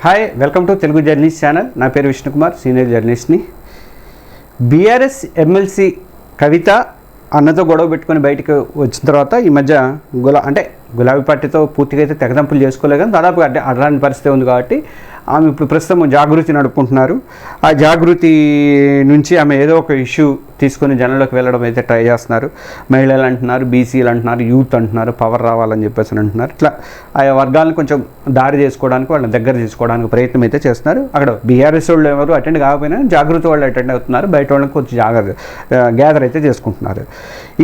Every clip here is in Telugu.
Hi welcome to Telugu journalist channel నా పేరు విష్ణుకుమార్ సీనియర్ జర్నలిస్ట్ని బీఆర్ఎస్ ఎమ్మెల్సీ కవిత అన్నతో గొడవ పెట్టుకొని బయటకు వచ్చిన తర్వాత ఈ మధ్య గులా అంటే గులాబీ పార్టీతో పూర్తిగా అయితే తెగదంపులు చేసుకోలేదు కానీ దాదాపుగా అంటే అలాంటి పరిస్థితి ఉంది కాబట్టి ఆమె ఇప్పుడు ప్రస్తుతం జాగృతి నడుపుకుంటున్నారు. ఆ జాగృతి నుంచి ఆమె ఏదో ఒక ఇష్యూ తీసుకొని జనంలోకి వెళ్ళడం అయితే ట్రై చేస్తున్నారు. మహిళలు అంటున్నారు బీసీలు అంటున్నారు యూత్ అంటున్నారు పవర్ రావాలని చెప్పేసి అంటున్నారు. ఇట్లా ఆయా వర్గాలను కొంచెం దారి చేసుకోవడానికి వాళ్ళని దగ్గర చేసుకోవడానికి ప్రయత్నం అయితే చేస్తున్నారు. అక్కడ బీఆర్ఎస్ వాళ్ళు ఎవరు అటెండ్ కాకపోయినా జాగృతి వాళ్ళు అటెండ్ అవుతున్నారు. బయట వాళ్ళకి కొంచెం జాగ్రత్త గ్యాదర్ అయితే చేసుకుంటున్నారు.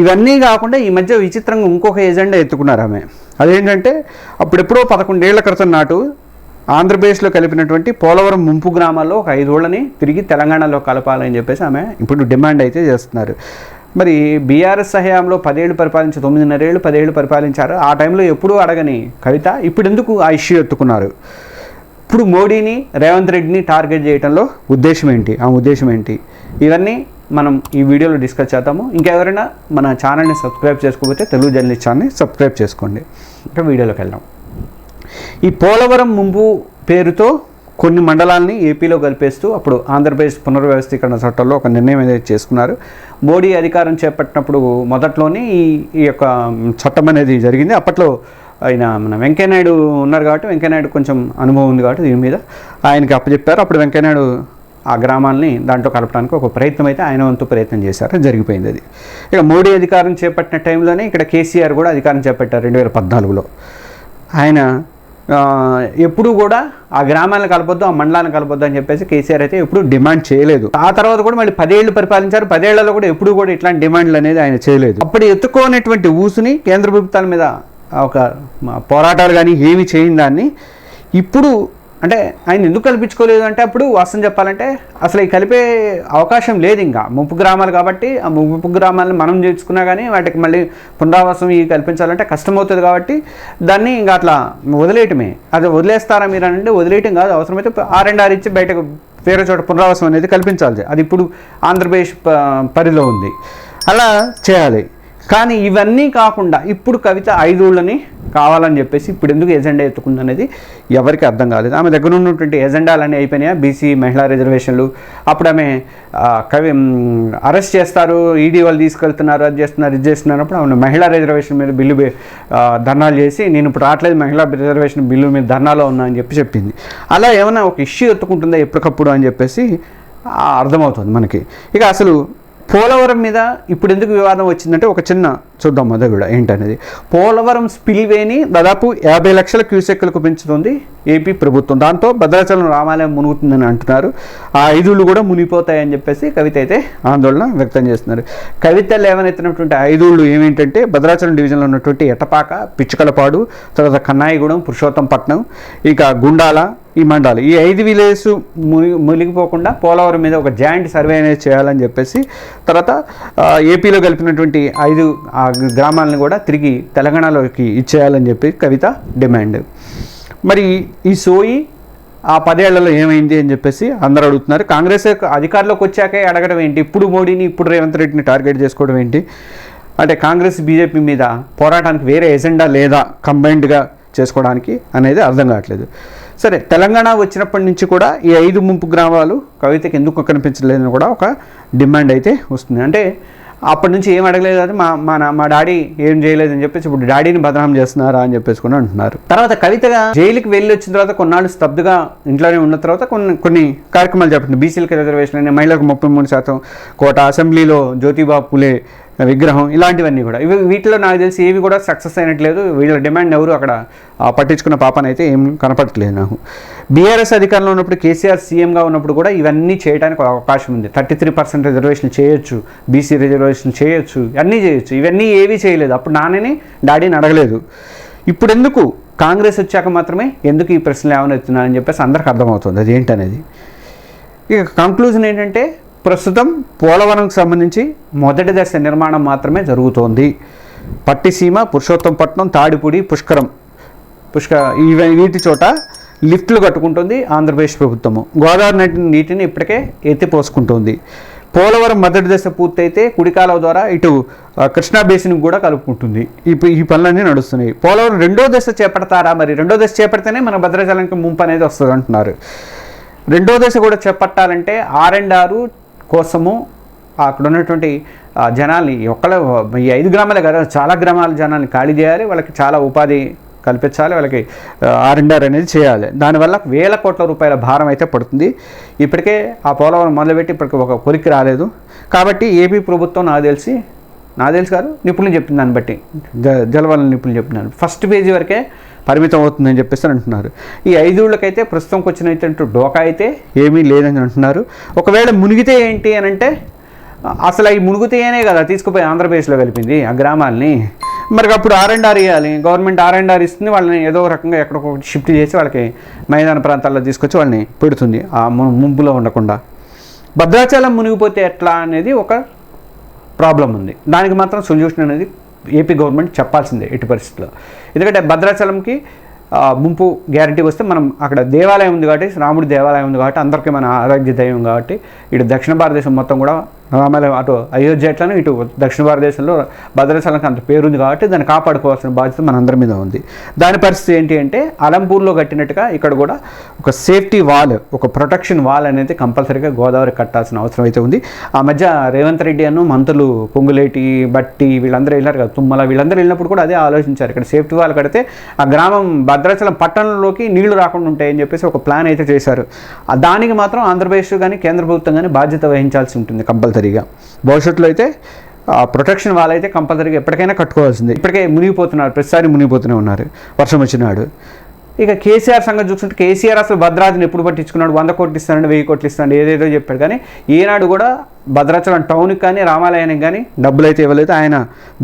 ఇవన్నీ కాకుండా ఈ మధ్య విచిత్రంగా ఇంకొక ఏజెండా ఎత్తుకున్నారు ఆమె. అదేంటంటే అప్పుడెప్పుడో పదకొండేళ్ళ క్రితం నాటు ఆంధ్రప్రదేశ్లో కలిపినటువంటి పోలవరం ముంపు గ్రామాల్లో ఒక ఐదోళ్ళని తిరిగి తెలంగాణలో కలపాలని చెప్పేసి ఆమె ఇప్పుడు డిమాండ్ అయితే చేస్తున్నారు. మరి బీఆర్ఎస్ హయాంలో పదేళ్ళు పరిపాలించి తొమ్మిదిన్నరేళ్ళు పదేళ్ళు పరిపాలించారు. ఆ టైంలో ఎప్పుడూ అడగని కవిత ఇప్పుడు ఎందుకు ఆ ఇష్యూ ఎత్తుకున్నారు? ఇప్పుడు మోడీని రేవంత్ రెడ్డిని టార్గెట్ చేయడంలో ఉద్దేశం ఏంటి? ఆ ఉద్దేశం ఏంటి? ఇవన్నీ మనం ఈ వీడియోలో డిస్కస్ చేద్దాము. ఇంకెవరైనా మన ఛానల్ని సబ్స్క్రైబ్ చేసుకోకపోతే తెలుగు జర్నలిస్ట్ ఛానల్ని సబ్స్క్రైబ్ చేసుకోండి. ఇంకా వీడియోలోకి వెళ్దాం. ఈ పోలవరం ముంపు పేరుతో కొన్ని మండలాల్ని ఏపీలో కలిపేస్తూ అప్పుడు ఆంధ్రప్రదేశ్ పునర్వ్యవస్థీకరణ చట్టంలో ఒక నిర్ణయం అనేది చేసుకున్నారు. మోడీ అధికారం చేపట్టినప్పుడు మొదట్లోనే ఈ ఈ యొక్క చట్టం అనేది జరిగింది. అప్పట్లో ఆయన మన వెంకయ్యనాయుడు ఉన్నారు కాబట్టి వెంకయ్యనాయుడు కొంచెం అనుభవం ఉంది కాబట్టి దీని మీద ఆయనకి అప్పచెప్పారు. అప్పుడు వెంకయ్యనాయుడు ఆ గ్రామాల్ని దాంట్లో కలపడానికి ఒక ప్రయత్నం అయితే ఆయన వంతు ప్రయత్నం చేశారు. జరిగిపోయింది అది. ఇక మోడీ అధికారం చేపట్టిన టైంలోనే ఇక్కడ కేసీఆర్ కూడా అధికారం చేపట్టారు రెండు వేల పద్నాలుగులో. ఆయన ఎప్పుడు కూడా ఆ గ్రామాలను కలపొద్దు ఆ మండలాన్ని కలపొద్దు అని చెప్పేసి కేసీఆర్ అయితే ఎప్పుడు డిమాండ్ చేయలేదు. ఆ తర్వాత కూడా మళ్ళీ పదేళ్ళు పరిపాలించారు. పదేళ్ళలో కూడా ఎప్పుడు కూడా ఇట్లాంటి డిమాండ్లు అనేది ఆయన చేయలేదు. అప్పుడు ఎత్తుకోనటువంటి ఊసుని కేంద్ర ప్రభుత్వాల మీద ఒక పోరాటాలు కానీ ఏమి చేయని దాన్ని ఇప్పుడు అంటే ఆయన ఎందుకు కల్పించుకోలేదు అంటే అప్పుడు వాస్తవం చెప్పాలంటే అసలు ఈ కలిపే అవకాశం లేదు ఇంకా. ముప్పు గ్రామాలు కాబట్టి ఆ ముప్పు గ్రామాలను మనం చేసుకున్నా కానీ వాటికి మళ్ళీ పునరావాసం ఇవి కల్పించాలంటే కష్టమవుతుంది కాబట్టి దాన్ని ఇంకా అట్లా వదిలేయటమే. అది వదిలేస్తారా మీరు అని అంటే వదిలేయటం కాదు. అవసరమైతే ఆర్ అండ్ ఆర్ ఇచ్చి బయటకు వేరే చోట పునరావాసం అనేది కల్పించాలి అది ఇప్పుడు ఆంధ్రప్రదేశ్ పరిధిలో ఉంది. అలా చేయాలి. కానీ ఇవన్నీ కాకుండా ఇప్పుడు కవిత ఐదుళ్ళని కావాలని చెప్పేసి ఇప్పుడు ఎందుకు ఎజెండా ఎత్తుకుంది అనేది ఎవరికి అర్థం కాలేదు. ఆమె దగ్గర ఉన్నటువంటి ఎజెండాలన్నీ అయిపోయినాయా? బీసీ మహిళా రిజర్వేషన్లు. అప్పుడు ఆమె కవి అరెస్ట్ చేస్తారు ఈడీ వాళ్ళు తీసుకెళ్తున్నారు అది చేస్తున్నారు ఇది చేస్తున్నప్పుడు ఆమె మహిళా రిజర్వేషన్ మీద బిల్లు ధర్నాలు చేసి నేను ఇప్పుడు రావట్లేదు మహిళా రిజర్వేషన్ బిల్లు మీద ధర్నాలో ఉన్నా అని చెప్పి చెప్పింది. అలా ఏమైనా ఒక ఇష్యూ ఎత్తుకుంటుందా ఎప్పటికప్పుడు అని చెప్పేసి అర్థమవుతుంది మనకి. ఇక అసలు పోలవరం మీద ఇప్పుడు ఎందుకు వివాదం వచ్చిందంటే ఒక చిన్న చూద్దాం మొదలు కూడా ఏంటనేది. పోలవరం స్పిల్వేని దాదాపు యాభై లక్షల క్యూసెక్లకు పెంచుతుంది ఏపీ ప్రభుత్వం. దాంతో భద్రాచలం రామాలయం మునుగుతుందని అంటున్నారు. ఆ ఐదుళ్ళు కూడా మునిగిపోతాయని చెప్పేసి కవిత అయితే ఆందోళన వ్యక్తం చేస్తున్నారు. కవిత లేవనెత్తినటువంటి ఐదుళ్ళు ఏమేంటంటే భద్రాచలం డివిజన్లో ఉన్నటువంటి ఎటపాక పిచ్చుకలపాడు తర్వాత కన్నాయిగూడెం పురుషోత్తంపట్నం ఇక గుండాల ఈ మండలాలు. ఈ ఐదు విలేజ్ మునిగి మునిగిపోకుండా పోలవరం మీద ఒక జాయింట్ సర్వే అనేది చేయాలని చెప్పేసి తర్వాత ఏపీలో కలిపినటువంటి ఐదు ఆ గ్రామాలను కూడా తిరిగి తెలంగాణలోకి ఇచ్చేయాలని చెప్పి కవిత డిమాండ్. మరి ఈ సోయి ఆ పదేళ్ళలో ఏమైంది అని చెప్పేసి అందరూ అడుగుతున్నారు. కాంగ్రెస్ అధికారంలోకి వచ్చాకే అడగడం ఏంటి? ఇప్పుడు మోడీని ఇప్పుడు రేవంత్ రెడ్డిని టార్గెట్ చేసుకోవడం ఏంటి? అంటే కాంగ్రెస్ బీజేపీ మీద పోరాటానికి వేరే ఎజెండా లేదా కంబైన్డ్గా చేసుకోవడానికి అనేది అర్థం కావట్లేదు. సరే తెలంగాణ వచ్చినప్పటి నుంచి కూడా ఈ ఐదు ముంపు గ్రామాలు కవితకి ఎందుకు కనిపించలేదని కూడా ఒక డిమాండ్ అయితే వస్తుంది. అంటే అప్పటి నుంచి ఏం అడగలేదు అది మా మా మా డాడీ ఏం చేయలేదని చెప్పేసి ఇప్పుడు డాడీని బదనాం చేస్తున్నారా అని చెప్పేసి కూడా అంటున్నారు. తర్వాత కవితగా జైలుకి వెళ్ళి వచ్చిన తర్వాత కొన్నాళ్ళు స్తబ్దుగా ఇంట్లోనే ఉన్న తర్వాత కొన్ని కొన్ని కార్యక్రమాలు చెప్పండి బీసీలకి రిజర్వేషన్ అని మహిళలకు ముప్పై మూడు శాతం కోట అసెంబ్లీలో జ్యోతిబా పులే విగ్రహం ఇలాంటివన్నీ కూడా. ఇవి వీటిలో నాకు తెలిసి ఏవి కూడా సక్సెస్ అయినట్లేదు. వీళ్ళ డిమాండ్ ఎవరు అక్కడ ఆ, పట్టించుకున్న పాపన అయితే ఏం కనపడట్లేదు నాకు. బీఆర్ఎస్ అధికారంలో ఉన్నప్పుడు కేసీఆర్ సీఎంగా ఉన్నప్పుడు కూడా ఇవన్నీ చేయడానికి అవకాశం ఉంది. థర్టీ త్రీ పర్సెంట్ రిజర్వేషన్ చేయొచ్చు బీసీ రిజర్వేషన్ చేయొచ్చు అన్నీ చేయొచ్చు. ఇవన్నీ ఏవీ చేయలేదు. అప్పుడు నాన్నని డాడీని అడగలేదు. ఇప్పుడు ఎందుకు కాంగ్రెస్ వచ్చాక మాత్రమే ఎందుకు ఈ ప్రశ్నలు ఏమైనా ఎత్తున్నారని చెప్పేసి అందరికి అర్థమవుతుంది. అది ఏంటనేది? ఇక కంక్లూజన్ ఏంటంటే ప్రస్తుతం పోలవరంకి సంబంధించి మొదటి దశ నిర్మాణం మాత్రమే జరుగుతోంది. పట్టిసీమ పురుషోత్తంపట్నం తాడిపూడి పుష్కరం. పుష్క ఇవి వీటి చోట లిఫ్ట్లు కట్టుకుంటుంది ఆంధ్రప్రదేశ్ ప్రభుత్వము. గోదావరి నది నీటిని ఇప్పటికే ఎత్తిపోసుకుంటుంది. పోలవరం మొదటి దశ పూర్తయితే కుడికాలవ ద్వారా ఇటు కృష్ణా బేసిన్ కూడా కలుపుకుంటుంది. ఈ ఈ పనులన్నీ నడుస్తున్నాయి. పోలవరం రెండో దశ చేపడతారా? మరి రెండో దశ చేపడితేనే మన భద్రాచలంకి ముంపు అనేది వస్తుంది అంటున్నారు రెండో దశ కూడా చేపట్టాలంటే ఆర్ అండ్ ఆరు కోసము అక్కడ ఉన్నటువంటి జనాల్ని ఒక్కళ్ళ ఈ ఐదు గ్రామాలే కదా చాలా గ్రామాల జనాల్ని ఖాళీ చేయాలి వాళ్ళకి చాలా ఉపాధి కల్పించాలి వాళ్ళకి ఆర్ అండ్ ఆర్ అనేది చేయాలి. దానివల్ల వేల కోట్ల రూపాయల భారం అయితే పడుతుంది. ఇప్పటికే ఆ పోలవరం మొదలుపెట్టి ఇప్పటికి ఒక కొరికి రాలేదు. కాబట్టి ఏపీ ప్రభుత్వం నాకు తెలిసి నాకు తెలుసు కాదు నిపుణులు చెప్పిన దాన్ని బట్టి జ నిపుణులు చెప్పిన ఫస్ట్ పేజీ వరకే పరిమితం అవుతుందని చెప్పేసి అంటున్నారు. ఈ ఐదుళ్ళకైతే ప్రస్తుతంకి వచ్చినటువంటి డోకా అయితే ఏమీ లేదని అంటున్నారు. ఒకవేళ మునిగితే ఏంటి అని అంటే అసలు అవి మునుగుతాయనే కదా తీసుకుపోయి ఆంధ్రప్రదేశ్లో కలిపింది ఆ గ్రామాలని. మరి అప్పుడు ఆర్ అండ్ ఆర్ ఇవ్వాలి గవర్నమెంట్ ఆర్ అండ్ ఆర్ ఇస్తుంది వాళ్ళని ఏదో రకంగా ఎక్కడొక షిఫ్ట్ చేసి వాళ్ళకి మైదాన ప్రాంతాల్లో తీసుకొచ్చి వాళ్ళని పెడుతుంది ఆ ము- ముంపులో ఉండకుండా. భద్రాచలం మునిగిపోతే ఎట్లా అనేది ఒక ప్రాబ్లం ఉంది. దానికి మాత్రం సొల్యూషన్ అనేది ఏపీ గవర్నమెంట్ చెప్పాల్సిందే ఎట్టి పరిస్థితుల్లో. ఎందుకంటే భద్రాచలంకి ముంపు గ్యారంటీ వస్తే మనం అక్కడ దేవాలయం ఉంది కాబట్టి రాముడి దేవాలయం ఉంది కాబట్టి అందరికీ మన ఆరోగ్య దైవం కాబట్టి ఇటు దక్షిణ భారతదేశం మొత్తం కూడా మళ్ళీ అటు అయోధ్య ఎట్లను ఇటు దక్షిణ భారతదేశంలో భద్రాచలంకి అంత పేరుంది కాబట్టి దాన్ని కాపాడుకోవాల్సిన బాధ్యత మనందరి మీద ఉంది. దాని పరిస్థితి ఏంటి అంటే అలంపూర్లో కట్టినట్టుగా ఇక్కడ కూడా ఒక సేఫ్టీ వాల్ ఒక ప్రొటెక్షన్ వాల్ అనేది కంపల్సరీగా గోదావరి కట్టాల్సిన అవసరం అయితే ఉంది. ఆ మధ్య రేవంత్ రెడ్డి అను మంత్రులు పొంగులేటి బట్టి వీళ్ళందరూ వెళ్ళారు కదా తుమ్మల వీళ్ళందరూ వెళ్ళినప్పుడు కూడా అదే ఆలోచించారు. ఇక్కడ సేఫ్టీ వాల్ కడితే ఆ గ్రామం భద్రాచలం పట్టణంలోకి నీళ్ళు రాకుండా ఉంటాయని చెప్పేసి ఒక ప్లాన్ అయితే చేశారు. దానికి మాత్రం ఆంధ్రప్రదేశ్ కానీ కేంద్ర ప్రభుత్వం కానీ బాధ్యత వహించాల్సి ఉంటుంది కంపల్సరీ. కంపల్సరీగా. భవిష్యత్తులో అయితే ఆ ప్రొటెక్షన్ వాళ్ళైతే అయితే కంపల్సరీగా ఎప్పటికైనా కట్టుకోవాల్సిందే. ఇప్పటికే మునిగిపోతున్నారు ప్రతిసారి మునిగిపోతూనే ఉన్నారు వర్షం వచ్చినాడు ఇక కేసీఆర్ సంగతి చూస్తుంటే కేసీఆర్ అసలు భద్రాద్రిని ఎప్పుడు పట్టించుకున్నాడు? వంద కోట్లు ఇస్తాడు వెయ్యి కోట్లు ఇస్తాడు ఏదేదో చెప్పాడు. కానీ ఈనాడు కూడా భద్రాచలం టౌన్కి కానీ రామాలయానికి కానీ డబ్బులు అయితే ఇవ్వలేదు. ఆయన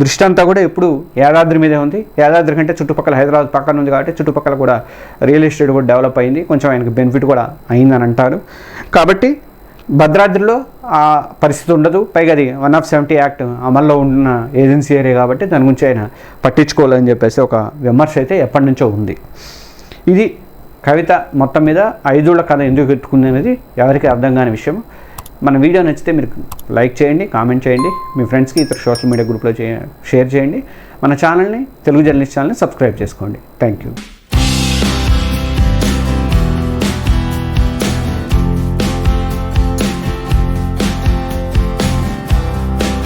దృష్టి అంతా కూడా ఎప్పుడు యాదాద్రి మీదే ఉంది. యాదాద్రి కంటే చుట్టుపక్కల హైదరాబాద్ పక్కన ఉంది కాబట్టి చుట్టుపక్కల కూడా రియల్ ఎస్టేట్ కూడా డెవలప్ అయింది. కొంచెం ఆయనకు బెనిఫిట్ కూడా అయిందని అంటారు. కాబట్టి భద్రాద్రిలో ఆ పరిస్థితి ఉండదు. పైగా అది వన్ ఆఫ్ సెవెంటీ యాక్ట్ అమల్లో ఉన్న ఏజెన్సీ ఏరియా కాబట్టి దాని గురించి ఆయన పట్టించుకోవాలని చెప్పేసి ఒక విమర్శ అయితే ఎప్పటి నుంచో ఉంది. ఇది కవిత మొత్తం మీద ఐదుళ్ళ కథ ఎందుకు పెట్టుకుంది అనేది ఎవరికి అర్థం కాని విషయం. మన వీడియో నచ్చితే మీరు లైక్ చేయండి కామెంట్ చేయండి మీ ఫ్రెండ్స్కి ఇతర సోషల్ మీడియా గ్రూప్లో చే షేర్ చేయండి. మన ఛానల్ని తెలుగు జర్నలిస్ట్ ఛానల్ని సబ్స్క్రైబ్ చేసుకోండి. Thank you.